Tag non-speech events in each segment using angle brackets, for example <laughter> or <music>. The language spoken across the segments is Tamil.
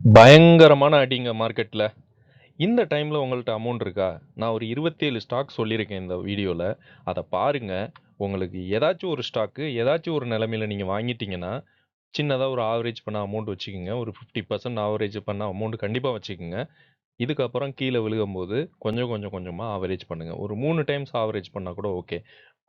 பயங்கரமான அடிங்க மார்க்கெட்டில் இந்த டைமில் உங்கள்கிட்ட அமௌண்ட் இருக்கா? நான் ஒரு இருபத்தேழு ஸ்டாக் சொல்லியிருக்கேன் இந்த வீடியோவில் அதை பாருங்கள் உங்களுக்கு ஏதாச்சும் ஒரு ஸ்டாக்கு ஏதாச்சும் ஒரு நிலமையில நீங்கள் வாங்கிட்டீங்கன்னா சின்னதாக ஒரு ஆவரேஜ் பண்ண அமௌண்ட் வச்சுக்கோங்க. ஒரு ஃபிஃப்டி பர்சன்ட் ஆவரேஜ் பண்ண அமௌண்ட் கண்டிப்பாக வச்சுக்கோங்க. இதுக்கப்புறம் கீழே விழுகும்போது கொஞ்சம் கொஞ்சம் கொஞ்சமாக ஆவரேஜ் பண்ணுங்கள் ஒரு மூணு டைம்ஸ் ஆவரேஜ் பண்ணால் கூட ஓகே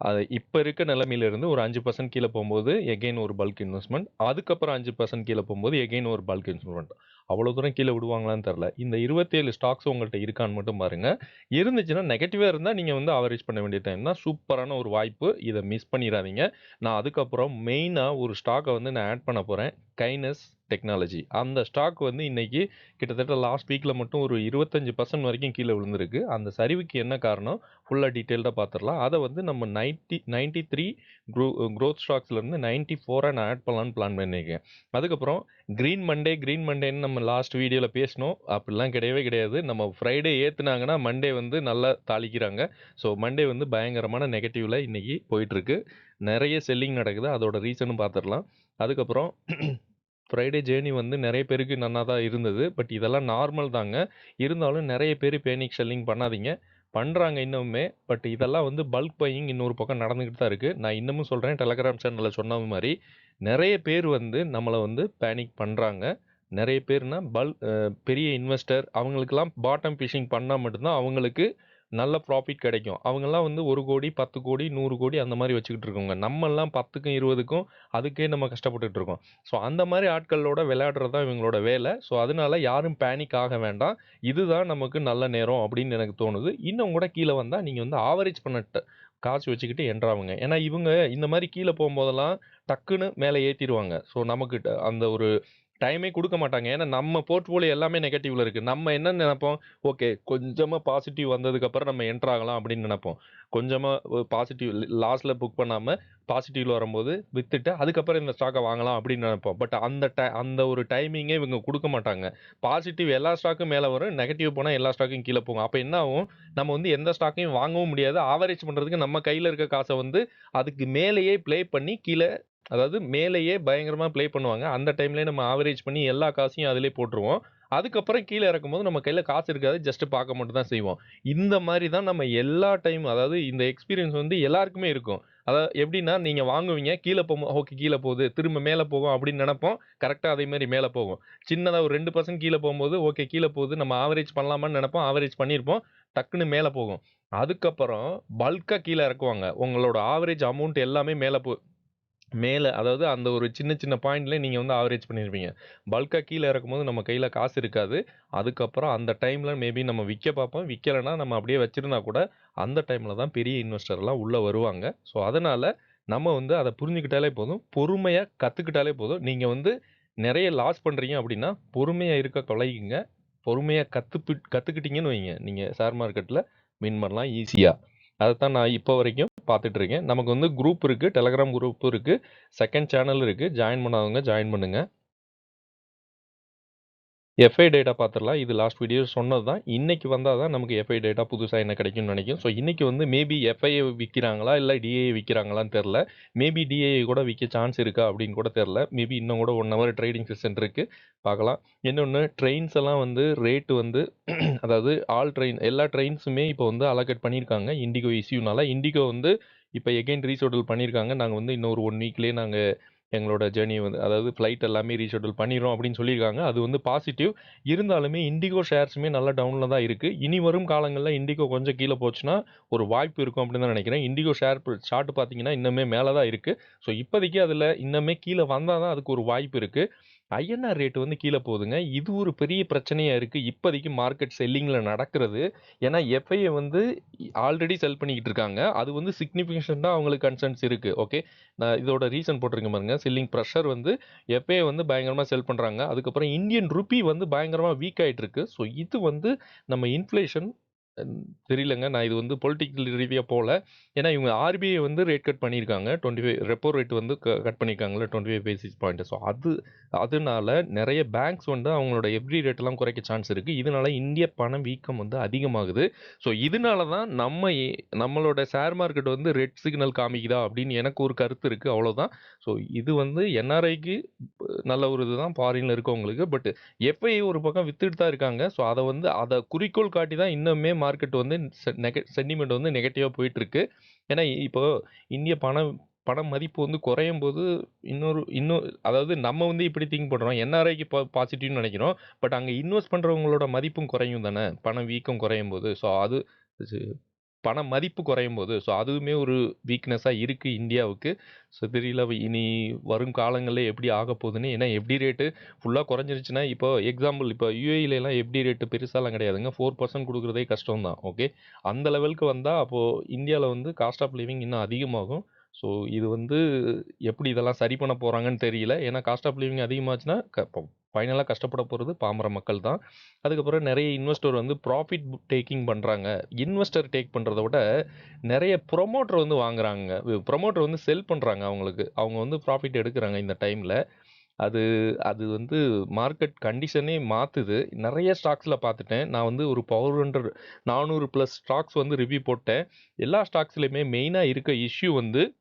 அது இப்போ இருக்க நிலமையிலேருந்து ஒரு அஞ்சு பர்சன்ட் கீழே போகும்போது எகெயின் ஒரு பல்க் இன்வெஸ்ட்மெண்ட் அதுக்கப்புறம் அஞ்சு பர்சன்ட் கீழே போகும்போது எகெயின் ஒரு பல்க் இன்வெஸ்ட்மெண்ட் அவ்வளோ தூரம் கீழே விடுவாங்களான்னு தெரில இந்த இருபத்தேழு ஸ்டாக்ஸ் உங்கள்கிட்ட இருக்கான்னு மட்டும் பாருங்கள் இருந்துச்சுன்னா நெகட்டிவாக இருந்தால் நீங்கள் வந்து அவரேஜ் பண்ண வேண்டிய டைம் தான். சூப்பரான ஒரு வாய்ப்பு. இதை மிஸ் பண்ணிடாதீங்க. நான் அதுக்கப்புறம் மெயினாக ஒரு ஸ்டாக்கை வந்து நான் ஆட் பண்ண போகிறேன் கைனஸ் டெக்னாலஜி அந்த ஸ்டாக் வந்து இன்னைக்கு கிட்டத்தட்ட லாஸ்ட் வீக்கில் மட்டும் ஒரு இருபத்தஞ்சு பர்சன்ட் வரைக்கும் கீழே விழுந்திருக்கு. அந்த சரிவுக்கு என்ன காரணம்? ஃபுல்லாக டீட்டெயில்டாக பார்த்துடலாம் அதை வந்து நம்ம ninety ninety three grow growth ஸ்டாக்ஸ்லேருந்து ninety ஃபோரை நான் ஆட் பண்ணலான்னு பிளான் பண்ணியிருக்கேன் அதுக்கப்புறம் க்ரீன் மண்டே க்ரீன் மண்டேன்னு நம்ம லாஸ்ட் வீடியோவில் பேசினோம். அப்படிலாம் கிடையவே கிடையாது. நம்ம ஃப்ரைடே ஏற்றுனாங்கன்னா மண்டே வந்து நல்லா தாளிக்கிறாங்க. ஸோ மண்டே வந்து பயங்கரமான நெகட்டிவில் இன்றைக்கி போயிட்டுருக்கு நிறைய செல்லிங் நடக்குது. அதோட ரீசனும் பார்த்துடலாம் அதுக்கப்புறம் ஃப்ரைடே ஜேர்னி வந்து நிறைய பேருக்கு நன்னா தான் இருந்தது. பட் இதெல்லாம் நார்மல் தாங்க. இருந்தாலும் நிறைய பேர் பேனிக் செல்லிங் பண்ணாதீங்க. பண்ணுறாங்க இன்னுமே. பட் இதெல்லாம் வந்து பல்க் பையிங் இன்னொரு பக்கம் நடந்துக்கிட்டு தான் இருக்குது நான் இன்னமும் சொல்கிறேன் டெலகிராம் சேனலில் சொன்ன மாதிரி நிறைய பேர் வந்து நம்மளை வந்து பேனிக் பண்ணுறாங்க நிறைய பேர்னா பல் பெரிய இன்வெஸ்டர் அவங்களுக்கெல்லாம் பாட்டம் ஃபிஷிங் பண்ணால் மட்டும்தான் அவங்களுக்கு நல்ல ப்ராஃபிட் கிடைக்கும். அவங்கெல்லாம் வந்து ஒரு கோடி பத்து கோடி நூறு கோடி அந்த மாதிரி வச்சுக்கிட்டு இருக்கோங்க நம்மெல்லாம் பத்துக்கும் இருபதுக்கும் அதுக்கே நம்ம கஷ்டப்பட்டுட்டு இருக்கோம். ஸோ அந்த மாதிரி ஆட்களோட விளையாடுறது தான் இவங்களோட வேலை. ஸோ அதனால யாரும் பேனிக் ஆக வேண்டாம். இதுதான் நமக்கு நல்ல நேரம் அப்படின்னு எனக்கு தோணுது. இன்னும் கூட கீழே வந்தால் நீங்கள் வந்து ஆவரேஜ் பண்ணிட்டு காசு வச்சுக்கிட்டு என்றாவுங்க ஏன்னா இவங்க இந்த மாதிரி கீழே போகும்போதெல்லாம் டக்குன்னு மேலே ஏற்றிடுவாங்க ஸோ நமக்கு அந்த ஒரு டைமே கொடுக்க மாட்டாங்க. ஏன்னா நம்ம போர்ட்ஃபோலியோ எல்லாமே நெகட்டிவ்ல இருக்குது நம்ம என்ன நினைப்போம்? ஓகே கொஞ்சமாக பாசிட்டிவ் வந்ததுக்கப்புறம் நம்ம என்டர் ஆகலாம் அப்படின்னு நினைப்போம். கொஞ்சமாக பாசிட்டிவ் லாஸ்ட்டில் புக் பண்ணாமல் பாசிட்டிவ்ல வரும்போது வித்துட்டு அதுக்கப்புறம் இந்த ஸ்டாக்கை வாங்கலாம் அப்படின்னு நினைப்போம். பட் அந்த டை அந்த ஒரு டைமிங்கே இவங்க கொடுக்க மாட்டாங்க. பாசிட்டிவ் எல்லா ஸ்டாக்கும் மேலே வரும். நெகட்டிவ் போனால் எல்லா ஸ்டாக்கும் கீழே போகும். அப்போ என்ன ஆகும்? நம்ம வந்து எந்த ஸ்டாக்கையும் வாங்கவும் முடியாது. ஆவரேஜ் பண்ணுறதுக்கு நம்ம கையில் இருக்க காசை வந்து அதுக்கு மேலேயே ப்ளே பண்ணி கீழே அதாவது மேலேயே பயங்கரமாக ப்ளே பண்ணுவாங்க. அந்த டைம்லேயே நம்ம ஆவரேஜ் பண்ணி எல்லா காசையும் அதிலே போட்டுருவோம். அதுக்கப்புறம் கீழே இறக்கும்போது நம்ம கையில் காசு இருக்காது ஜஸ்ட் பார்க்க மட்டும் தான் செய்வோம். இந்த மாதிரி தான் நம்ம எல்லா டைம் அதாவது இந்த எக்ஸ்பீரியன்ஸ் வந்து எல்லாருக்குமே இருக்கும். அதாவது எப்படின்னா நீங்கள் வாங்குவீங்க கீழே போகும் ஓகே கீழே போகுது திரும்ப மேலே போகும் அப்படின்னு நினைப்போம். கரெக்டாக அதே மாதிரி மேலே போகும். சின்னதாக ஒரு ரெண்டு பர்சன்ட் கீழே போகும்போது ஓகே கீழே போகுது நம்ம ஆவரேஜ் பண்ணலாமான்னு நினைப்போம். ஆவரேஜ் பண்ணியிருப்போம். டக்குன்னு மேலே போகும். அதுக்கப்புறம் பல்காக கீழே இறக்குவாங்க. உங்களோட ஆவரேஜ் அமௌண்ட் எல்லாமே மேலே போ மேலே அதாவது அந்த ஒரு சின்ன சின்ன பாயிண்ட்லேயே நீங்கள் வந்து ஆவரேஜ் பண்ணியிருப்பீங்க பல்காக கீழே இறக்கும்போது நம்ம கையில் காசு இருக்காது. அதுக்கப்புறம் அந்த டைமில் மேபி நம்ம விற்க பார்ப்போம். விற்கலைன்னா நம்ம அப்படியே வச்சுருந்தா கூட அந்த டைமில் தான் பெரிய இன்வெஸ்டர்லாம் உள்ளே வருவாங்க. ஸோ அதனால் நம்ம வந்து அதை புரிஞ்சுக்கிட்டாலே போதும். பொறுமையாக கற்றுக்கிட்டாலே போதும். நீங்கள் வந்து நிறைய லாஸ் பண்ணுறீங்க அப்படின்னா பொறுமையாக இருக்க தொலைங்க பொறுமையாக கற்றுப்பி கற்றுக்கிட்டீங்கன்னு வைங்க. நீங்கள் ஷேர் மார்க்கெட்டில் வின் பண்ணலாம் ஈஸியாக அதைத்தான் நான் இப்போ வரைக்கும் பார்த்துட்டு இருக்கேன் நமக்கு வந்து குரூப் இருக்குது டெலகிராம் குரூப் இருக்குது செகண்ட் சேனல் இருக்குது ஜாயின் பண்ணாதவங்க ஜாயின் பண்ணுங்கள் எஃப்ஐ டேட்டா பார்த்துடலாம். இது லாஸ்ட் வீடியோ சொன்னது தான் இன்றைக்கி வந்தால் தான் நமக்கு எஃப்ஐ டேட்டா புதுசாக என்ன கிடைக்கும்னு நினைக்கும். ஸோ இன்றைக்கி வந்து மேபி எஃப்ஐ விற்கிறாங்களா இல்லை டிஏ விற்கிறாங்களான்னு தெரில மேபி டிஏ கூட விற்க சான்ஸ் இருக்கா? அப்படின்னு கூட தெரில மேபி இன்னும் கூட ஒன் ஹவர் ட்ரேடிங் செஷன் இருக்குது பார்க்கலாம். இன்னொன்று ட்ரெயின்ஸ் எல்லாம் வந்து ரேட்டு வந்து <clears throat> அதாவது ஆல் ட்ரெயின் எல்லா ட்ரெயின்ஸுமே இப்போ வந்து அலோகேட் பண்ணியிருக்காங்க. இண்டிகோ இஷ்யூனால இண்டிகோ வந்து இப்போ எகெயின் ரீஷெடியூல் பண்ணியிருக்காங்க. நாங்கள் வந்து இன்னொரு ஒன் வீக்லேயே நாங்கள் எங்களோட ஜேர்னி வந்து அதாவது ஃப்ளைட் எல்லாமே ரீஷெடியூல் பண்ணிடும் அப்படின்னு சொல்லியிருக்காங்க. அது வந்து பாசிட்டிவ் இருந்தாலுமே இண்டிகோ ஷேர்ஸுமே நல்ல டவுனில் தான் இருக்குது இனி வரும் காலங்களில் இண்டிகோ கொஞ்சம் கீழே போச்சுன்னா ஒரு வாய்ப்பு இருக்கும் அப்படின்னு தான் நினைக்கிறேன். இண்டிகோ ஷேர் ஷார்ட் பார்த்தீங்கன்னா இன்னுமே மேலே தான் இருக்குது ஸோ இப்போதைக்கு அதில் இன்னுமே கீழே வந்தால் தான் அதுக்கு ஒரு வாய்ப்பு இருக்குது ஐஎன்ஆர் ரேட் வந்து கீழே போகுதுங்க. இது ஒரு பெரிய பிரச்சனையாக இருக்குது இப்போதைக்கு மார்க்கெட் செல்லிங்கில் நடக்கிறது. ஏன்னா எஃப்ஐயை வந்து ஆல்ரெடி செல் பண்ணிக்கிட்டு இருக்காங்க. அது வந்து சிக்னிஃபிகேஷனாக அவங்களுக்கு கன்சர்ன்ஸ் இருக்குது ஓகே நான் இதோட ரீசன் போட்டிருக்க பாருங்க. செல்லிங் ப்ரெஷர் வந்து எஃப்ஐ வந்து பயங்கரமாக செல் பண்ணுறாங்க அதுக்கப்புறம் இந்தியன் ருப்பி வந்து பயங்கரமாக வீக் ஆகிட்டு இருக்கு. ஸோ இது வந்து நம்ம இன்ஃப்ளேஷன் தெரியலங்க. நான் இது வந்து பொலிட்டிக்கல் ரீதியாக போல. ஏன்னா இவங்க ஆர்பிஐ வந்து ரேட் கட் பண்ணியிருக்காங்க. 25 ரெப்போ ரேட் வந்து க கட் பண்ணியிருக்காங்கல்ல 25 பேசிஸ் பாயிண்ட். ஸோ அது அதனால நிறைய பேங்க்ஸ் வந்து அவங்களோட எஃப்டி ரேட்லாம் குறைக்க சான்ஸ் இருக்குது இதனால இந்திய பண வீக்கம் வந்து அதிகமாகுது. ஸோ இதனால தான் நம்ம நம்மளோட ஷேர் மார்க்கெட் வந்து ரெட் சிக்னல் காமிக்குதா அப்படின்னு எனக்கு ஒரு கருத்து இருக்குது அவ்வளோதான். ஸோ இது வந்து என்ஆர்ஐக்கு நல்ல ஒரு இதுதான் ஃபாரின்ல இருக்கவங்களுக்கு. பட் எஃப்ஐ ஒரு பக்கம் வித்துட்டு தான் இருக்காங்க. ஸோ அதை வந்து அதை குறிக்கோள் காட்டி தான் இன்னுமே மார்க்கெட் மார்க்கெட் வந்து செ நெக சென்டிமெண்ட் வந்து நெகட்டிவாக போயிட்டுருக்கு. ஏன்னா இப்போ இந்திய பணம் பண மதிப்பு வந்து குறையும் போது இன்னொரு இன்னும் அதாவது நம்ம வந்து இப்படி திங்க் பண்ணுறோம் என்ஆர்ஐக்கு பா பாசிட்டிவ்னு நினைக்கிறோம் பட் அங்கே இன்வெஸ்ட் பண்ணுறவங்களோட மதிப்பும் குறையும் தானே! பணம் வீக்கம் குறையும் போது ஸோ அது பண மதிப்பு குறையும் போது ஸோ அதுவுமே ஒரு வீக்னஸாக இருக்குது இந்தியாவுக்கு. ஸோ தெரியல இனி வரும் காலங்களில் எப்படி ஆகப்போகுதுன்னு. ஏன்னா எப்படி ரேட்டு ஃபுல்லாக குறைஞ்சிருச்சுன்னா, இப்போ எக்ஸாம்பிள் இப்போ யூஏயிலலாம் எப்படி ரேட்டு பெருசாலாம் கிடையாதுங்க. ஃபோர் பர்சன்ட் கொடுக்குறதே கஷ்டம் தான். ஓகே. அந்த லெவலுக்கு வந்தால் அப்போது இந்தியாவில் வந்து காஸ்ட் ஆஃப் லிவிங் இன்னும் அதிகமாகும். ஸோ இது வந்து எப்படி இதெல்லாம் சரி பண்ண போகிறாங்கன்னு தெரியல. ஏன்னா காஸ்ட் ஆஃப் லிவிங் அதிகமாச்சுன்னா க கஷ்டப்பட போகிறது பாமர மக்கள் தான். அதுக்கப்புறம் நிறைய இன்வெஸ்டர் வந்து ப்ராஃபிட் டேக்கிங் பண்ணுறாங்க இன்வெஸ்டர் டேக் பண்ணுறத விட நிறைய ப்ரொமோட்டர் வந்து வாங்குறாங்க. ப்ரொமோட்டர் வந்து செல் பண்ணுறாங்க அவங்களுக்கு. அவங்க வந்து ப்ராஃபிட் எடுக்கிறாங்க இந்த டைமில் அது அது வந்து மார்க்கெட் கண்டிஷனே மாற்றுது நிறைய ஸ்டாக்ஸில் பார்த்துட்டேன். நான் வந்து ஒரு பவர் ஹண்ட்ரட் நானூறு ப்ளஸ் ஸ்டாக்ஸ் வந்து ரிவ்யூ போட்டேன். எல்லா ஸ்டாக்ஸ்லேயுமே மெயினாக இருக்க இஷ்யூ வந்து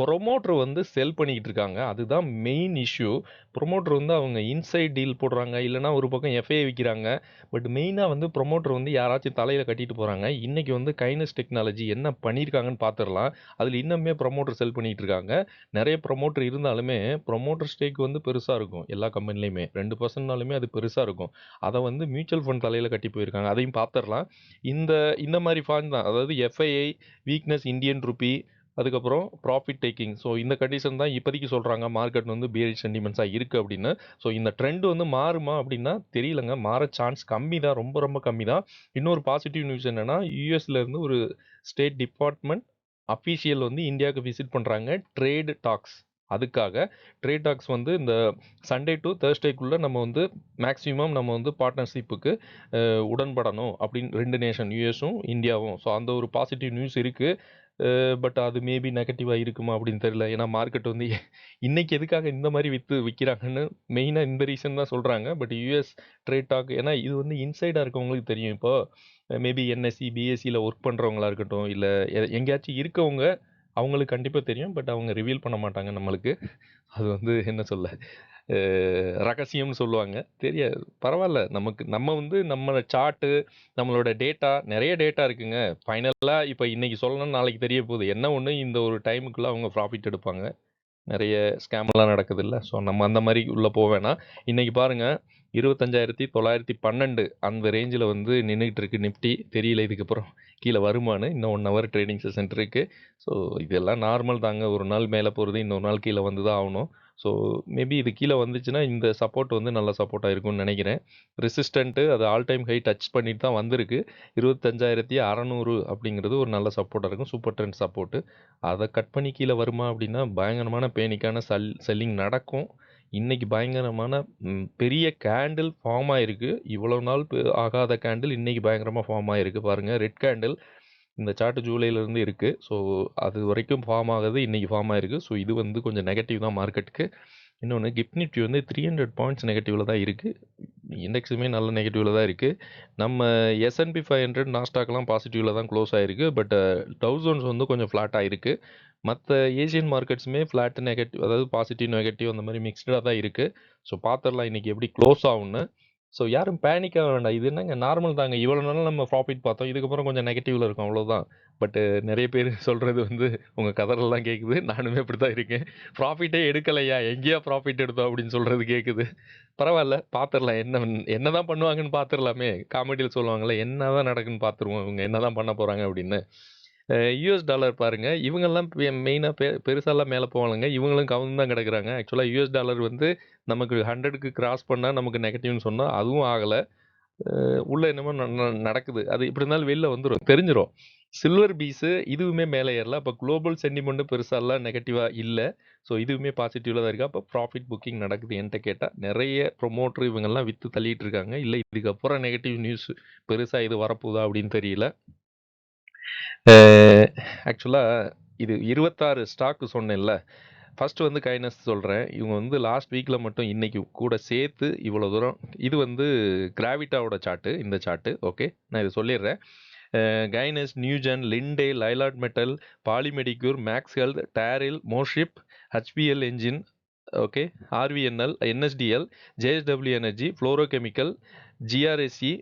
ப்ரொமோட்டர் வந்து செல் பண்ணிக்கிட்டு இருக்காங்க. அதுதான் மெயின் இஷ்யூ. ப்ரொமோட்டர் வந்து அவங்க இன்சைட் டீல் போடுறாங்க. இல்லைனா ஒரு பக்கம் எஃப்ஐ விற்கிறாங்க பட் மெயினாக வந்து ப்ரொமோட்டர் வந்து யாராச்சும் தலையில் கட்டிட்டு போகிறாங்க இன்றைக்கி வந்து கைனஸ் டெக்னாலஜி என்ன பண்ணியிருக்காங்கன்னு பார்த்துடலாம் அதில் இன்னுமே ப்ரொமோட்டர் செல் பண்ணிகிட்டு இருக்காங்க. நிறைய ப்ரொமோட்டர் இருந்தாலுமே ப்ரொமோட்டர் ஸ்டேக் வந்து பெருசாக இருக்கும். எல்லா கம்பெனிலையுமே ரெண்டு பர்சன்ட்னாலுமே அது பெருசாக இருக்கும். அதை வந்து மியூச்சுவல் ஃபண்ட் தலையில் கட்டி போயிருக்காங்க. அதையும் பார்த்துடலாம் இந்த இந்த மாதிரி ஃபாண்ட் தான். அதாவது எஃப்ஐஐ, வீக்னஸ் இந்தியன் ருபி அதுக்கப்புறம் ப்ராஃபிட் டேக்கிங். ஸோ இந்த கண்டிஷன் தான் இப்போதைக்கு சொல்கிறாங்க மார்க்கெட் வந்து பியரிஷ் சென்டிமெண்ட்ஸாக இருக்குது அப்படின்னு. ஸோ இந்த ட்ரெண்ட் வந்து மாறுமா அப்படின்னா தெரியலங்க. மாற சான்ஸ் கம்மி தான். ரொம்ப ரொம்ப கம்மி தான். இன்னொரு பாசிட்டிவ் நியூஸ் என்னென்னா யூஎஸ்லேருந்து ஒரு ஸ்டேட் டிபார்ட்மெண்ட் அஃபிஷியல் வந்து இந்தியாவுக்கு விசிட் பண்ணுறாங்க ட்ரேட் டாக்ஸ் அதுக்காக. ட்ரேட் டாக்ஸ் வந்து இந்த சண்டே டு தேர்ஸ்டேக்குள்ளே நம்ம வந்து மேக்ஸிமம் நம்ம வந்து பார்ட்னர்ஷிப்புக்கு உடன்படணும் அப்படின்னு ரெண்டு நேஷன் யூஎஸும் இந்தியாவும். ஸோ அந்த ஒரு பாசிட்டிவ் நியூஸ் இருக்குது பட் அது மேபி நெகட்டிவாக இருக்குமா அப்படின்னு தெரியல. ஏன்னா மார்க்கெட் வந்து இன்றைக்கி எதுக்காக இந்த மாதிரி விற்று விற்கிறாங்கன்னு மெயினாக இந்த ரீசன் தான் சொல்கிறாங்க பட் யூஎஸ் ட்ரேட் டாக் ஏன்னா இது வந்து இன்சைடாக இருக்கவங்களுக்கு தெரியும். இப்போது மேபி என்எஸ்சி, பிஎஸ்சியில் ஒர்க் பண்ணுறவங்களா இருக்கட்டும், இல்லை எங்கேயாச்சும் இருக்கவங்க அவங்களுக்கு கண்டிப்பாக தெரியும். பட் அவங்க ரிவீல் பண்ண மாட்டாங்க நம்மளுக்கு. அது வந்து என்ன சொல்ல ரகசியம்னு சொல்லுவாங்க. தெரியாது. பரவாயில்ல நமக்கு நம்ம வந்து நம்மளோட சார்ட்டு, நம்மளோட டேட்டா நிறைய டேட்டா இருக்குங்க. ஃபைனலாக இப்போ இன்னைக்கு சொல்லணும்னு நாளைக்கு தெரிய போகுது. என்ன ஒன்று இந்த ஒரு டைமுக்குள்ளே அவங்க ப்ராஃபிட் எடுப்பாங்க. நிறைய ஸ்கேம்லாம் நடக்குதுல்ல. ஸோ நம்ம அந்த மாரி உள்ள இன்றைக்கி வேணாம். இன்னைக்கு பாருங்க 25,912 அந்த ரேஞ்சில் வந்து நின்றுக்கிட்டு இருக்கு நிஃப்டி. தெரியல இதுக்கப்புறம் கீழே வருமான்னு. இன்னும் ஒன் ஹவர் ட்ரேடிங் செஷன் இருக்குது ஸோ இதெல்லாம் நார்மல் தாங்க. ஒரு நாள் மேலே போகிறது இன்னொரு நாள் கீழே வந்து தான் ஆகணும் ஸோ மேபி இது கீழே வந்துச்சுன்னா, இந்த சப்போர்ட் வந்து நல்ல சப்போர்ட்டாக இருக்கும்னு நினைக்கிறேன் ரெசிஸ்டண்ட்டு அது ஆல் டைம் ஹை டச் பண்ணிட்டு தான் வந்திருக்கு. 25,600 அப்படிங்கிறது ஒரு நல்ல சப்போர்ட்டாக இருக்கும். சூப்பர் ட்ரெண்ட் சப்போர்ட்டு அதை கட் பண்ணி கீழே வருமா அப்படின்னா, பயங்கரமான பேனிக்கான செல் செல்லிங் நடக்கும். இன்றைக்கி பயங்கரமான பெரிய கேண்டில் ஃபார்ம் ஆகிருக்கு இவ்வளோ நாள் ஆகாத கேண்டில் இன்னைக்கு பயங்கரமாக ஃபார்ம் ஆகிருக்கு பாருங்கள் ரெட் கேண்டில். இந்த சார்ட் ஜூலையிலேருந்து இருக்குது ஸோ அது வரைக்கும் ஃபார்ம் ஆகுது இன்றைக்கி ஃபார்ம் ஆகிருக்கு ஸோ இது வந்து கொஞ்சம் நெகட்டிவ் தான் மார்க்கெட்டுக்கு. இன்னொன்று கிஃப்ட் நிஃப்டி வந்து 300 பாயிண்ட்ஸ் நெகட்டிவில் தான் இருக்குது இண்டெக்ஸுமே நல்ல நெகட்டிவில் தான் இருக்குது நம்ம S and P five hundred நாஸ்டாக்லாம் பாசிட்டிவில் தான் க்ளோஸ் ஆகிருக்கு பட் தௌசண்ட்ஸ் வந்து கொஞ்சம் ஃப்ளாட்டாக இருக்கு. மற்ற ஏசியன் மார்க்கெட்ஸுமே ஃப்ளாட், நெகட்டிவ் அதாவது பாசிட்டிவ், நெகட்டிவ் அந்த மாதிரி மிக்ஸ்டா தான் இருக்குது ஸோ பார்த்துடலாம் இன்றைக்கி எப்படி க்ளோஸ் ஆகும்னு. ஸோ யாரும் பேனிக் ஆக வேண்டாம். இது என்னங்க நார்மல் தாங்க. இவ்வளோ நாள் நம்ம ப்ராஃபிட் பார்த்தோம். இதுக்கப்புறம் கொஞ்சம் நெகட்டிவ்ல இருக்கும் அவ்வளோதான். பட் நெறைய பேர் சொல்றது வந்து உங்க கதறல்லாம் கேட்குது. நானுமே இப்படித்தான் இருக்கேன். ப்ராஃபிட்டே எடுக்கலையா? எங்கேயா ப்ராஃபிட் எடுத்தோம் அப்படின்னு சொல்றது கேட்குது. பரவால்ல. பார்த்துரலாம். என்ன என்னதான் பண்ணுவாங்கன்னு பார்த்துரலாமே. காமெடியில சொல்லுவாங்கல்ல, என்னதான் நடக்குன்னு பார்த்துருவோம். இவங்க என்னதான் பண்ண போறாங்க அப்படின்னு. யூஎஸ் டாலர் பாருங்க. இவங்கெல்லாம் மெயினாக பெ பெருசாலாம் மேலே போகலங்க. இவங்களும் கவுந்து தான் கிடக்குறாங்க. ஆக்சுவலாக யூஎஸ் டாலர் வந்து நமக்கு 100க்கு கிராஸ் பண்ணால் நமக்கு நெகட்டிவ்னு சொன்னால் அதுவும் ஆகலை உள்ளே என்னமோ ந ந நடக்குது. அது எப்படி இருந்தாலும் வெளில வந்துடும் தெரிஞ்சிடும் சில்வர் பீஸு இதுவுமே மேலே ஏறல. அப்போ குளோபல் சென்டிமென்ட்டும் பெருசாலாம் நெகட்டிவாக இல்லை ஸோ இதுவுமே பாசிட்டிவில் தான் இருக்குது அப்போ ப்ராஃபிட் புக்கிங் நடக்குது என்கிட்ட கேட்டால் நிறைய ப்ரமோட்டர் இவங்கலாம் விற்று தள்ளிட்டு இருக்காங்க. இல்லை இதுக்கப்புறம் நெகட்டிவ் நியூஸ் பெருசாக இது வரப்போகுதா அப்படின்னு தெரியல. ஆக்சுவலாக ஆக்சுவலா இது இருபத்தாறு ஸ்டாக்கு சொன்னேன்ல. ஃபஸ்ட்டு வந்து கைனஸ் சொல்கிறேன் இவங்க வந்து லாஸ்ட் வீக்கில் மட்டும் இன்றைக்கி கூட சேர்த்து இவ்வளோ தூரம் இது வந்து கிராவிட்டாவோட சார்ட்டு இந்த சார்ட்டு ஓகே. நான் இதை சொல்லிடுறேன். Kaynes, Newgen Linde, Lloyds metal, Poly Medicure, Max Health, Daryl, Moschip, HBL engine okay. RVNL, NSDL, JSW energy, fluorochemical, GRSC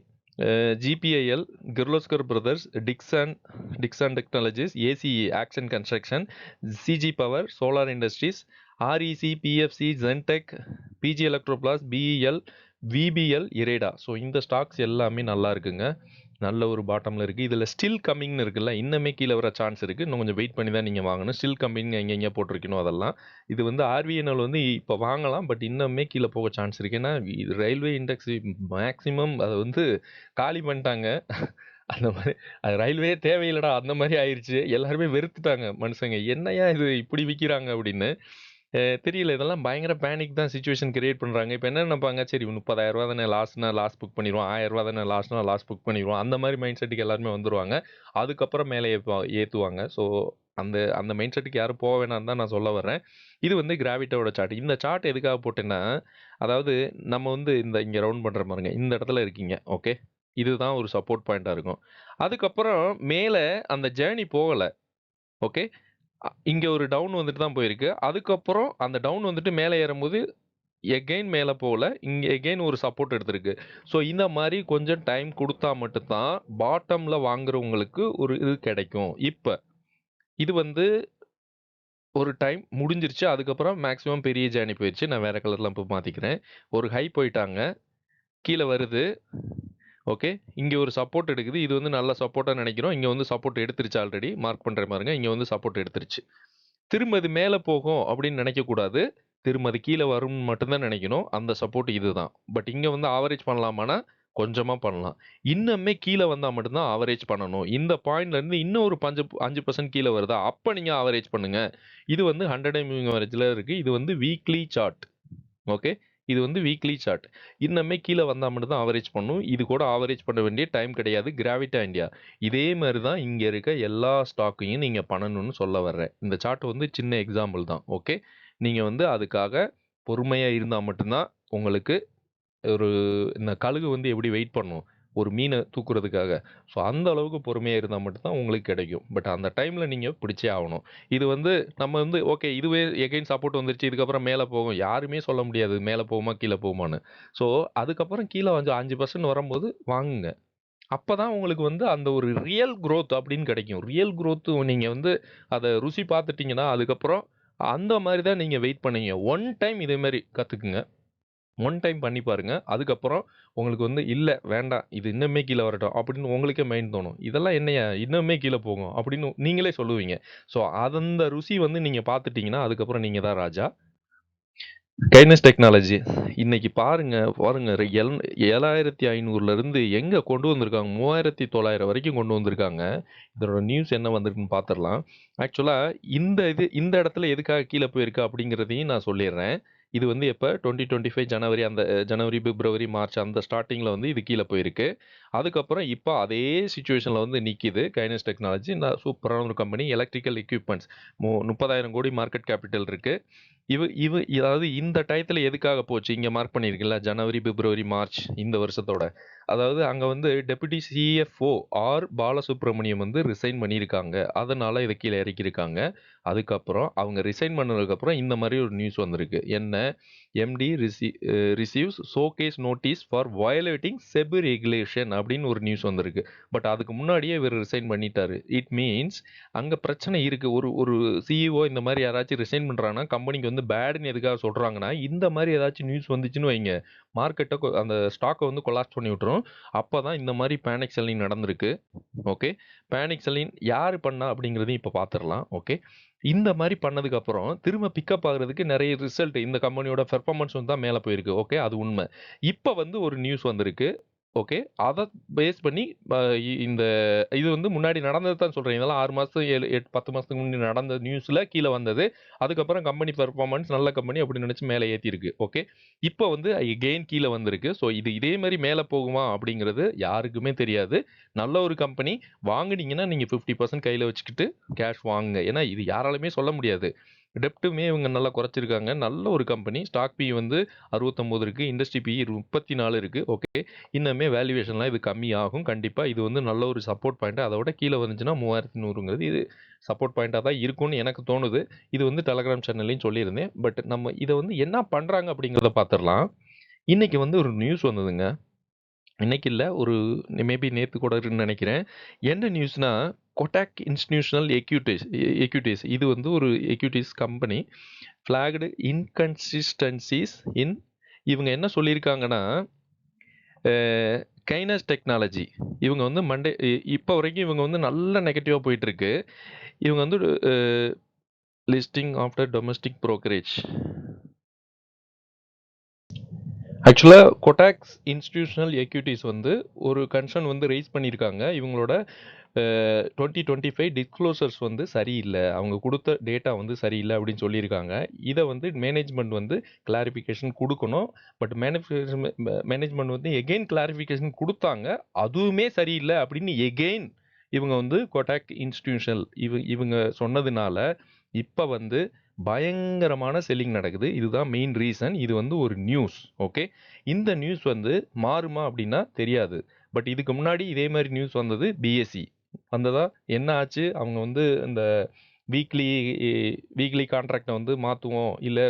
GPIL, Kirloskar brothers, Dixon Dixon technologies, ACE action construction, CG power, solar industries, REC, PFC, Zentec, PG electroplast, BEL, VBL, IREDA. So இந்த ஸ்டாக்ஸ் எல்லாமே நல்லா இருக்குங்க. நல்ல ஒரு பாட்டமில் இருக்குது இதில் ஸ்டில் கம்மிங்னு இருக்குல்ல. இன்னுமே கீழே வர சான்ஸ் இருக்குது இன்னும் கொஞ்சம் வெயிட் பண்ணி தான் நீங்கள் வாங்கணும். ஸ்டில் கம்மிங் எங்கெங்க போட்டிருக்கணும் அதெல்லாம். இது வந்து ஆர்விஎன்எல் வந்து இப்போ வாங்கலாம். பட் இன்னுமே கீழே போக சான்ஸ் இருக்கு. ஏன்னா இது ரயில்வே இண்டெக்ஸ் மேக்ஸிமம் அதை வந்து காலி பண்ணிட்டாங்க. அந்த மாதிரி அது ரயில்வே தேவையில்லடா அந்த மாதிரி ஆயிடுச்சு எல்லாருமே வெறுத்துட்டாங்க மனுஷங்க. என்னையா இது இப்படி விற்கிறாங்க அப்படின்னு. அ தெரியல இதெல்லாம் பயங்கர பேனிக் தான் சிச்சுவேஷன் கிரியேட் பண்றாங்க. இப்ப என்ன நினைப்பாங்க, சரி ரூ. 30,000 தானே லாஸ்ட்னா லாஸ் புக் பண்ணிருவோம். ரூ. 1000 தானே லாஸ்ட்னா லாஸ் புக் பண்ணிருவோம். அந்த மாரி மைண்ட் செட்டுக்கு எல்லாருமே வந்துருவாங்க. அதுக்கப்புறம் மேல ஏத்துவா ஏத்துவாங்க. ஸோ அந்த அந்த மைண்ட் செட்டுக்கு யாரும் போ வேணான்னு தான் நான் சொல்ல வர்றேன். இது வந்து கிராவிட்டோட சார்ட். இந்த சார்ட் எதுக்காக போட்டேன்னா, அதாவது நம்ம வந்து இந்த இங்க ரவுண்ட் பண்ணுற பாருங்க. இந்த இடத்துல இருக்கீங்க. ஓகே. இதுதான் ஒரு சப்போர்ட் பாயிண்ட்டா இருக்கும். அதுக்கப்புறம் மேல அந்த ஜர்னி போகல. ஓகே. அ இங்க ஒரு டவுன் வந்துட்டு தான் போயிருக்கு. அதுக்கப்புறம் அந்த டவுன் வந்துட்டு மேல ஏறும்போது எகைன் மேல போகல. இங்க எகைன் ஒரு சப்போர்ட் எடுத்திருக்கு. ஸோ இந்த மாரி கொஞ்சம் டைம் குடுத்தா மட்டும் தான் பாட்டம்ல வாங்குறவங்களுக்கு ஒரு இது கிடைக்கும். இப்ப இது வந்து ஒரு டைம் முடிஞ்சிருச்சு. அதுக்கப்புறம் மேக்ஸிமம் பெரிய ஜேர்னி போயிருச்சு. நான் வேற கலர்லாம் இப்ப மாத்திக்கிறேன். ஒரு ஹை போயிட்டாங்க. கீழ வருது. ஓகே. இங்கே ஒரு சப்போர்ட் எடுக்குது. இது வந்து நல்ல சப்போர்ட்டாக நினைக்கிறோம் இங்கே வந்து சப்போர்ட் எடுத்துருச்சு ஆல்ரெடி. மார்க் பண்ணுற பாருங்க. இங்கே வந்து சப்போர்ட் எடுத்துருச்சு. திரும்ப இது மேலே போகும் அப்படின்னு நினைக்கக்கூடாது திரும்ப அது கீழே வரும்னு மட்டும்தான் நினைக்கணும் அந்த சப்போர்ட் இதுதான். பட் இங்கே வந்து ஆவரேஜ் பண்ணலாமானா கொஞ்சமாக பண்ணலாம். இன்னுமே கீழே வந்தால் மட்டும்தான் ஆவரேஜ் பண்ணணும். இந்த பாயிண்ட்ல இருந்து இன்னும் ஒரு பஞ்சு அஞ்சு பர்சன்ட் கீழே வருதா, அப்போ நீங்கள் ஆவரேஜ் பண்ணுங்கள் இது வந்து 100 டே ஆவரேஜில் இருக்குது இது வந்து வீக்லி சார்ட். ஓகே. இது வந்து வீக்லி சார்ட். இன்னுமே கீழே வந்தால் மட்டும் தான் ஆவரேஜ் பண்ணணும். இது கூட ஆவரேஜ் பண்ண வேண்டிய டைம் கிடையாது. Gravita India. இதே மாதிரி தான் இங்கே இருக்க எல்லா ஸ்டாக்கையும் நீங்கள் பண்ணணும்னு சொல்ல வர்றேன். இந்த சார்ட் வந்து சின்ன எக்ஸாம்பிள் தான். ஓகே. நீங்கள் வந்து அதுக்காக பொறுமையாக இருந்தால் மட்டும்தான் உங்களுக்கு ஒரு இந்த கழுகு வந்து எப்படி வெயிட் பண்ணும்? ஒரு மீனை தூக்குறதுக்காக. ஸோ அந்த அளவுக்கு பொறுமையாக இருந்தால் மட்டும்தான் உங்களுக்கு கிடைக்கும். பட் அந்த டைமில் நீங்கள் பிடிச்சே ஆகணும் இது வந்து நம்ம வந்து ஓகே இதுவே எகைன் சப்போர்ட் வந்துருச்சு. இதுக்கப்புறம் மேலே போகும். யாருமே சொல்ல முடியாது. மேலே போகுமா, கீழே போகுமான்னு. ஸோ அதுக்கப்புறம் கீழே வந்து அஞ்சு பர்சன்ட் வரும்போது வாங்குங்க. அப்போ தான் உங்களுக்கு வந்து அந்த ஒரு ரியல் க்ரோத் அப்படின்னு கிடைக்கும். ரியல் க்ரோத்து நீங்கள் வந்து அதை ருசி பார்த்துட்டிங்கன்னா அதுக்கப்புறம் அந்த மாதிரி தான் நீங்கள் வெயிட் பண்ணீங்க ஒன் டைம் இதே கற்றுக்குங்க ஒன் டைம் பண்ணி பாருங்கள் அதுக்கப்புறம் உங்களுக்கு வந்து இல்லை வேண்டாம். இது இன்னுமே கீழே வரட்டும் அப்படின்னு உங்களுக்கே மைண்ட் தோணும். இதெல்லாம் என்னையா இன்னுமே கீழே போகும் அப்படின்னு நீங்களே சொல்லுவீங்க. ஸோ அந்த ருசி வந்து நீங்கள் பார்த்துட்டிங்கன்னா அதுக்கப்புறம் நீங்கள் தான் ராஜா. கைனஸ் டெக்னாலஜி. இன்னைக்கு பாருங்க பாருங்க எல் ஏழாயிரத்தி ஐநூறுலேருந்து எங்கே கொண்டு வந்திருக்காங்க. 3900 வரைக்கும் கொண்டு வந்திருக்காங்க. இதோட நியூஸ் என்ன வந்திருக்குன்னு பார்த்துடலாம் ஆக்சுவலாக இந்த இது இந்த இடத்துல எதுக்காக கீழே போயிருக்கு அப்படிங்கிறதையும் நான் சொல்லிடுறேன் இது வந்து எப்போ டுவெண்ட்டி டுவெண்ட்டி ஃபைவ் ஜனவரி அந்த ஜனவரி, பிப்ரவரி, மார்ச் அந்த ஸ்டார்டிங்கில் வந்து இது கீழே போயிருக்கு. அதுக்கப்புறம் இப்போ அதே சுச்சுவேஷனில் வந்து நிற்கிது கைனஸ் டெக்னாலஜி ந சூப்பரான ஒரு கம்பெனி. எலக்ட்ரிக்கல் எக்யூப்மெண்ட்ஸ் மு 30,000 கோடி மார்க்கெட் கேபிட்டல் இருக்குது இவ இவ அதாவது இந்த டயத்துல எதுக்காக போச்சு? இங்க மார்க் பண்ணியிருக்குல்ல. ஜனவரி, பிப்ரவரி, மார்ச் இந்த வருஷத்தோட. அதாவது அங்க வந்து டெப்யூட்டி சிஎஃப்ஓ ஆர். பாலசுப்ரமணியம் வந்து ரிசைன் பண்ணியிருக்காங்க. அதனால இதை கீழே இறக்கியிருக்காங்க. அதுக்கப்புறம் அவங்க ரிசைன் பண்ணதுக்கப்புறம் இந்த மாதிரி ஒரு நியூஸ் வந்திருக்கு. என்ன MD re receives show cause notice for violating SEBI regulation அப்படின்னு ஒரு நியூஸ் வந்திருக்கு. பட் அதுக்கு முன்னாடியே இவர் ரிசைன் பண்ணிட்டாரு. இட் மீன்ஸ் அங்கே பிரச்சனை இருக்குது ஒரு ஒரு சிஇஓ இந்த மாதிரி யாராச்சும் ரிசைன் பண்ணுறாங்கன்னா கம்பெனிக்கு வந்து பேடுன்னு எதுக்காக சொல்கிறாங்கன்னா இந்த மாதிரி ஏதாச்சும் நியூஸ் வந்துச்சுன்னு வைங்க, மார்க்கெட்டை கொ அந்த ஸ்டாக்கை வந்து கொலாப்ஸ் பண்ணி விட்டுரும். அப்பதான் இந்த மாதிரி பேனிக் செல்லிங் நடந்திருக்கு. ஓகே. பேனிக் செல்லிங் யார் பண்ணா அப்படிங்கிறதையும் இப்போ பார்த்துடலாம் ஓகே. இந்த மாதிரி பண்ணதுக்கப்புறம் திரும்ப பிக்கப் ஆகுறதுக்கு நிறைய ரிசல்ட் இந்த கம்பெனியோட பெர்ஃபார்மன்ஸ் வந்து தான் மேலே போயிருக்கு. ஓகே. அது உண்மை இப்போ வந்து ஒரு நியூஸ் வந்திருக்கு. ஓகே. அதை பேஸ் பண்ணி இந்த இது வந்து முன்னாடி நடந்தது தான் சொல்கிறேன் இதெல்லாம் ஆறு மாதம் ஏழு எட்டு பத்து மாதத்துக்கு முன்னாடி நடந்த நியூஸில் கீழே வந்தது. அதுக்கப்புறம் கம்பெனி பெர்ஃபார்மன்ஸ் நல்ல கம்பெனி அப்படின்னு நினச்சி மேலே ஏற்றிருக்கு ஓகே. இப்போ வந்து கெயின் கீழே வந்திருக்கு. ஸோ இது இதே மாதிரி மேலே போகுமா அப்படிங்கிறது யாருக்குமே தெரியாது. நல்ல ஒரு கம்பெனி வாங்குனீங்கன்னா, நீங்கள் ஃபிஃப்டி பர்சன்ட் கையில் வச்சுக்கிட்டு கேஷ் வாங்குங்க. ஏன்னா இது யாராலுமே சொல்ல முடியாது. டெப்ட்டுமே இவங்க நல்லா குறைச்சிருக்காங்க. நல்ல ஒரு கம்பெனி. ஸ்டாக் பி வந்து 69 இருக்கு. இண்டஸ்ட்ரி பி 34 இருக்கு. ஓகே. இன்னுமே வேல்யூவேஷன்லாம் இது கம்மியாகும். கண்டிப்பா இது வந்து நல்ல ஒரு சப்போர்ட் பாயிண்ட். அதை விட கீழ வந்துச்சுன்னா 3100ங்கிறது இது சப்போர்ட் பாயிண்ட்டா தான் இருக்கும்னு எனக்கு தோணுது. இது வந்து டெலகிராம் சேனல்லயும் சொல்லியிருந்தேன். பட் நம்ம இத வந்து என்ன பண்றாங்க அப்படிங்கிறத பார்த்துரலாம். இன்னைக்கு வந்து ஒரு நியூஸ் வந்ததுங்க. இன்னைக்கு இல்ல. ஒரு மேபி நேத்து கூட இருக்குன்னு நெனைக்கிறேன். என்ன நியூஸ்னால் கொட்டாக் இன்ஸ்டிடியூஷனல் எக்யூட்டிஸ் எக்யூட்டிஸ் இது வந்து ஒரு Equitas company. Flagged inconsistencies in இவங்க என்ன சொல்லியிருக்காங்கன்னா, கைனஸ் டெக்னாலஜி இவங்க வந்து மண்டே இ வரைக்கும் இவங்க வந்து நல்ல நெகட்டிவாக போயிட்டுருக்கு. இவங்க வந்து லிஸ்டிங் ஆஃப்டர் டொமஸ்டிக் ப்ரோக்கரேஜ் ஆக்சுவலாக கொட்டாக்ஸ் இன்ஸ்டிடியூஷனல் எக்யூட்டிஸ் வந்து ஒரு கன்சர்ன் வந்து ரைஸ் பண்ணியிருக்காங்க. இவங்களோட டுவெண்ட்டி டுவெண்ட்டி ஃபைவ் டிஸ்க்ளோசர்ஸ் வந்து சரியில்லை அவங்க கொடுத்த டேட்டா வந்து சரியில்லை அப்படின்னு சொல்லியிருக்காங்க. இதை வந்து மேனேஜ்மெண்ட் வந்து கிளாரிஃபிகேஷன் கொடுக்கணும் பட் மேனிஃபெ மேனேஜ்மெண்ட் வந்து எகெயின் கிளாரிஃபிகேஷன் கொடுத்தாங்க அதுவுமே சரியில்லை அப்படின்னு எகெயின் இவங்க வந்து கொட்டாக் இன்ஸ்டிடியூஷனல் இவ இவங்க சொன்னதுனால, இப்போ வந்து பயங்கரமான செல்லிங் நடக்குது. இதுதான் மெயின் ரீசன். இது வந்து ஒரு நியூஸ். ஓகே. இந்த நியூஸ் வந்து மாறுமா அப்படின்னா தெரியாது. பட் இதுக்கு முன்னாடி இதே மாதிரி நியூஸ் வந்தது பிஎஸ்சி வந்ததா? என்ன ஆச்சு? அவங்க வந்து இந்த வீக்லி வீக்லி கான்ட்ராக்டை வந்து மாற்றுவோம் இல்லை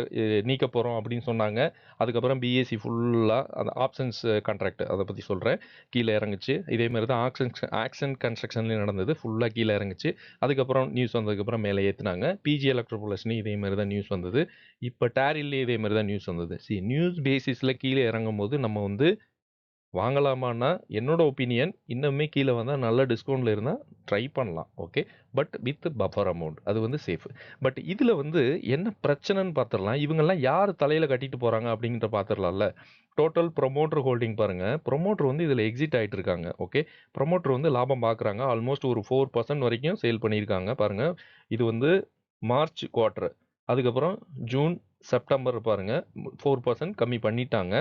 நீக்க நீக்கப் அப்படின்னு சொன்னாங்க. அதுக்கப்புறம் பிஎஸ்சி ஃபுல்லாக அந்த ஆப்ஷன்ஸ் கான்ட்ராக்ட் அதை பற்றி சொல்கிறேன் கீழே இறங்குச்சு. இதே மாதிரி தான் ஆக்ஷன் ஆக்ஷன் கன்ஸ்ட்ரக்ஷன்லேயும் நடந்தது. ஃபுல்லாக கீழே இறங்குச்சு. அதுக்கப்புறம் நியூஸ் வந்ததுக்கப்புறம் மேலே ஏற்றினாங்க பிஜி எலக்ட்ரோபோலேஷன்லயும் இதே மாதிரி தான் நியூஸ் வந்தது. இப்போ டேரில்லயும் இதே மாதிரி தான் நியூஸ் வந்தது. சி நியூஸ் பேசிஸில் கீழே இறங்கும் இறங்கும்போது நம்ம வந்து வாங்கலாமான்னா, என்னோட ஒப்பீனியன் இன்னுமே கீழே வந்தால் நல்ல டிஸ்கவுண்ட்ல இருந்தால் ட்ரை பண்ணலாம். Okay. But with buffer amount அது வந்து சேஃப். பட் இதில் வந்து என்ன பிரச்சனைன்னு பார்த்துடலாம் இவங்கெல்லாம் யார் தலையில் கட்டிட்டு போகிறாங்க அப்படிங்கிற பார்த்துடலாம்ல டோட்டல் ப்ரொமோட்டர் ஹோல்டிங் பாருங்கள் ப்ரொமோட்டர் வந்து இதில் எக்ஸிட் ஆகிட்டு இருக்காங்க. ஓகே. ப்ரொமோட்டர் வந்து லாபம் பார்க்குறாங்க. ஆல்மோஸ்ட் ஒரு ஃபோர் பர்சன்ட் வரைக்கும் சேல் பண்ணியிருக்காங்க. பாருங்கள் இது வந்து மார்ச் குவார்ட்டர். அதுக்கப்புறம் ஜூன், செப்டம்பர் பாருங்க. ஃபோர் பர்சன்ட் கம்மி பண்ணிட்டாங்க.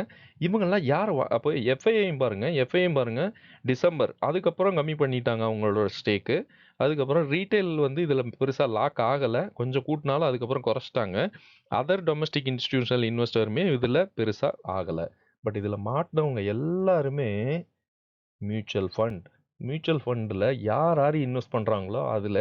இவங்கெல்லாம் யார் அப்போ எஃப்ஐஐயும் பாருங்க. எஃப்ஐஐயும் பாருங்க. டிசம்பர். அதுக்கப்புறம் கம்மி பண்ணிட்டாங்க அவங்களோட ஸ்டேக்கு. அதுக்கப்புறம் ரீட்டெயில் வந்து இதில் பெருசாக லாக் ஆகலை கொஞ்சம் கூட்டினாலும் அதுக்கப்புறம் குறைச்சிட்டாங்க அதர் டொமஸ்டிக் இன்ஸ்டிடியூஷனல் இன்வெஸ்டருமே இதில் பெருசாக ஆகலை பட் இதில் மாட்டினவங்க எல்லாருமே மியூச்சுவல் ஃபண்ட். மியூச்சுவல் ஃபண்டில் யார் யார் இன்வெஸ்ட் பண்ணுறாங்களோ அதில்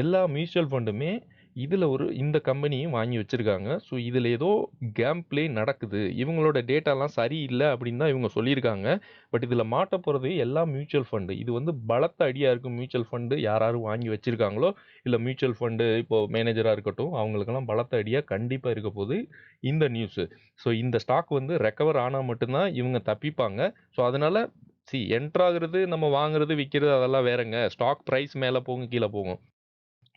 எல்லா மியூச்சுவல் ஃபண்டுமே இதில் ஒரு இந்த கம்பெனியும் வாங்கி வச்சிருக்காங்க. ஸோ இதில் ஏதோ கேம் ப்ளே நடக்குது. இவங்களோட டேட்டாலாம் சரியில்லை அப்படின்னு தான் இவங்க சொல்லியிருக்காங்க. பட் இதில் மாட்டப் போகிறது எல்லா மியூச்சுவல் ஃபண்டு இது வந்து பலத்த அடியாக இருக்கும் மியூச்சுவல் ஃபண்டு யார் வாங்கி வச்சிருக்காங்களோ, இல்லை மியூச்சுவல் ஃபண்டு இப்போது மேனேஜராக இருக்கட்டும், அவங்களுக்கெல்லாம் பலத்த அடியாக கண்டிப்பாக இருக்க போது இந்த நியூஸு ஸோ இந்த ஸ்டாக் வந்து ரெக்கவர் ஆனால் மட்டும்தான் இவங்க தப்பிப்பாங்க. ஸோ அதனால் சி என்ட்ராகிறது நம்ம வாங்குறது, விற்கிறது அதெல்லாம் வேறங்க. ஸ்டாக் ப்ரைஸ் மேலே போகும், கீழே போகும்.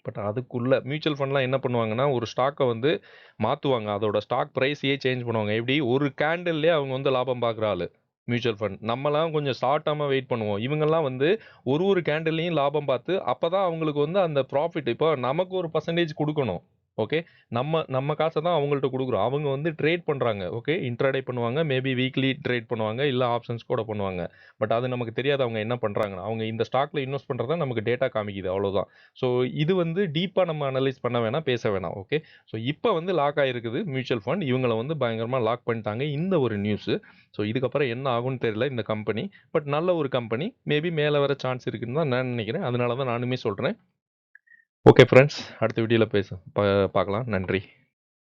பட் அதுக்குள்ள மியூச்சுவல் ஃபண்ட்லாம் என்ன பண்ணுவாங்கன்னா, ஒரு ஸ்டாக்கை வந்து மாற்றுவாங்க அதோட ஸ்டாக் ப்ரைஸையே சேஞ்ச் பண்ணுவாங்க. எப்படி? ஒரு கேண்டில்லே அவங்க வந்து லாபம் பார்க்குற ஆள் மியூச்சுவல் ஃபண்ட். நம்மலாம் கொஞ்சம் ஷார்ட் வெயிட் பண்ணுவோம். இவங்கெல்லாம் வந்து ஒரு ஒரு கேண்டில்லையும் லாபம் பார்த்து, அப்போ தான் அவங்களுக்கு வந்து அந்த ப்ராஃபிட் இப்போ நமக்கு ஒரு பர்சன்டேஜ் கொடுக்கணும் ஓகே. நம்ம நம்ம காசை தான் அவங்கள்ட்ட கொடுக்குறோம் அவங்க வந்து ட்ரேட் பண்ணுறாங்க ஓகே. இன்ட்ராடே பண்ணுவாங்க. மேபி வீக்லி ட்ரேட் பண்ணுவாங்க. இல்லை ஆப்ஷன்ஸ் கூட பண்ணுவாங்க. பட் அது நமக்கு தெரியாது அவங்க என்ன பண்றாங்கன்னு. அவங்க இந்த ஸ்டாக்ல இன்வெஸ்ட் பண்ணுறதா நமக்கு டேட்டா காமிக்குது அவ்வளோதான். ஸோ இது வந்து டீப்பாக நம்ம அனலைஸ் பண்ண வேணாம், பேச வேணாம். ஓகே. ஸோ இப்போ வந்து லாக் ஆகிருக்குது மியூச்சுவல் ஃபண்ட். இவங்கள வந்து பயங்கரமாக லாக் பண்ணிட்டாங்க. இந்த ஒரு நியூஸு ஸோ இதுக்கப்புறம் என்ன ஆகும்னு தெரியல இந்த கம்பெனி. பட் நல்ல ஒரு கம்பெனி. மேபி மேலே வர சான்ஸ் இருக்குன்னு தான் நான் நினைக்கிறேன். அதனால தான் நானுமே சொல்கிறேன் ஓகே ஃப்ரெண்ட்ஸ் அடுத்த வீடியோவில் பேச பார்க்கலாம். நன்றி.